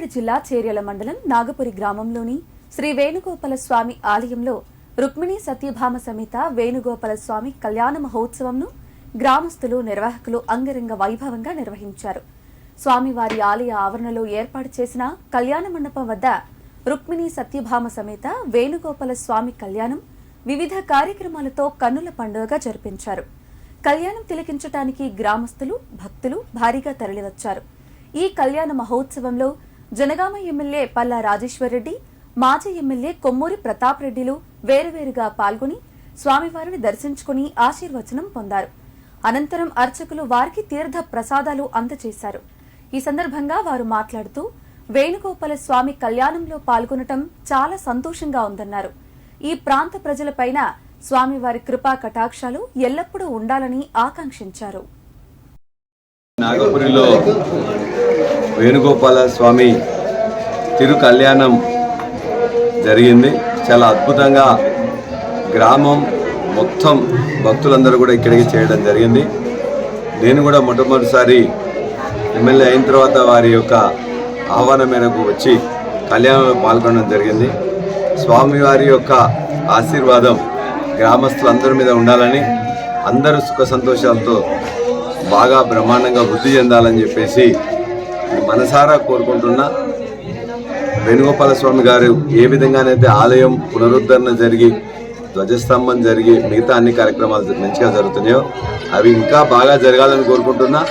జిల్లా చేర్యల మండలం నాగపురి గ్రామంలోని శ్రీ వేణుగోపాల స్వామి ఆలయంలో రుక్మిణి సత్యభామ సమేత వేణుగోపాల స్వామి కళ్యాణ మహోత్సవంను గ్రామస్తులు నిర్వాహకులు అంగరంగ వైభవంగా నిర్వహించారు. స్వామివారి ఆలయ ఆవరణలో ఏర్పాటు చేసిన కళ్యాణ మండపం వద్ద రుక్మిణి సత్యభామ సమేత వేణుగోపాల స్వామి కళ్యాణం వివిధ కార్యక్రమాలతో కన్నుల పండుగగా జరిపించారు. కళ్యాణం తిలకించటానికి గ్రామస్తులు భక్తులు భారీగా తరలివచ్చారు. ఈ కళ్యాణ మహోత్సవంలో జనగామ ఎమ్మెల్యే పల్లా రాజేశ్వరరెడ్డి మాజీ ఎమ్మెల్యే కొమ్మూరి ప్రతాప్ రెడ్డిలు వేరువేరుగా పాల్గొని స్వామివారిని దర్శించుకుని ఆశీర్వచనం పొందారు. అనంతరం అర్చకులు వారికి తీర్థ ప్రసాదాలు అందజేశారు ఈ సందర్భంగా వారు మాట్లాడుతూ వేణుగోపాల స్వామి కళ్యాణంలో పాల్గొనటం చాలా సంతోషంగా ఉందన్నారు. ఈ ప్రాంత ప్రజలపైన స్వామివారి కృపా కటాక్షాలు ఎల్లప్పుడూ ఉండాలని ఆకాంక్షించారు. నాగపురిలో వేణుగోపాల స్వామి తిరు కళ్యాణం జరిగింది. చాలా అద్భుతంగా గ్రామం మొత్తం భక్తులందరూ కూడా ఇక్కడికి చేయడం జరిగింది. నేను కూడా మొట్టమొదటిసారి ఎమ్మెల్యే అయిన తర్వాత వారి యొక్క ఆహ్వానం మేరకు వచ్చి కళ్యాణంలో పాల్గొనడం జరిగింది. స్వామివారి యొక్క ఆశీర్వాదం గ్రామస్తులందరి మీద ఉండాలని అందరూ సుఖ సంతోషాలతో బాగా బ్రహ్మాండంగా వృద్ధి చెందాలని చెప్పేసి మనసారా కోరుకుంటున్నా వేణుగోపాల స్వామి గారు ఏ విధంగానైతే ఆలయం పునరుద్ధరణ జరిగి ధ్వజస్తంభం జరిగి మిగతా అన్ని కార్యక్రమాలు మంచిగా జరుగుతున్నాయో అవి ఇంకా బాగా జరగాలని కోరుకుంటున్నా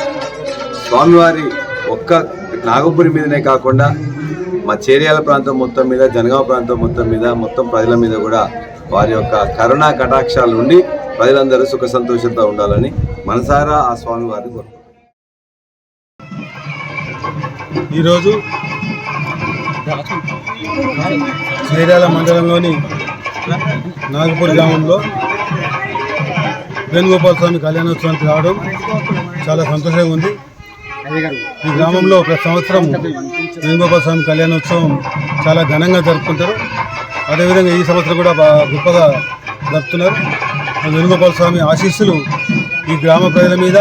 స్వామివారి ఒక్క నాగపురి మీదనే కాకుండా మా చేరియాల ప్రాంతం మొత్తం మీద జనగామ ప్రాంతం మొత్తం మీద మొత్తం ప్రజల మీద కూడా వారి యొక్క కరుణా కటాక్షాలు ఉండి ప్రజలందరూ సుఖ సంతోషంతో ఉండాలని మనసారా ఆ స్వామి వారిని కోరుకుంటాం ఈరోజు చీరాల మండలంలోని నాగపూర్ గ్రామంలో వేణుగోపాల స్వామి కళ్యాణోత్సవానికి రావడం చాలా సంతోషంగా ఉంది. ఈ గ్రామంలో ప్రతి సంవత్సరం వేణుగోపాల స్వామి కళ్యాణోత్సవం చాలా ఘనంగా జరుపుకుంటారు. అదేవిధంగా ఈ సంవత్సరం కూడా బాగా గొప్పగా జరుపుతున్నారు. వేణుగోపాల స్వామి ఆశీస్సులు ఈ గ్రామ ప్రజల మీద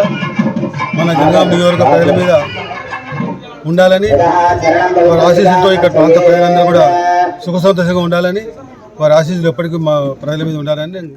మన జనగాం నియోజక ప్రజల మీద ఉండాలని వారి ఆశీస్సులతో ఇక్కడ ప్రాంత ప్రజలందరూ కూడా సుఖ సంతోషంగా ఉండాలని వారి ఆశీస్సులు ఎప్పటికీ మా ప్రజల మీద ఉండాలని నేను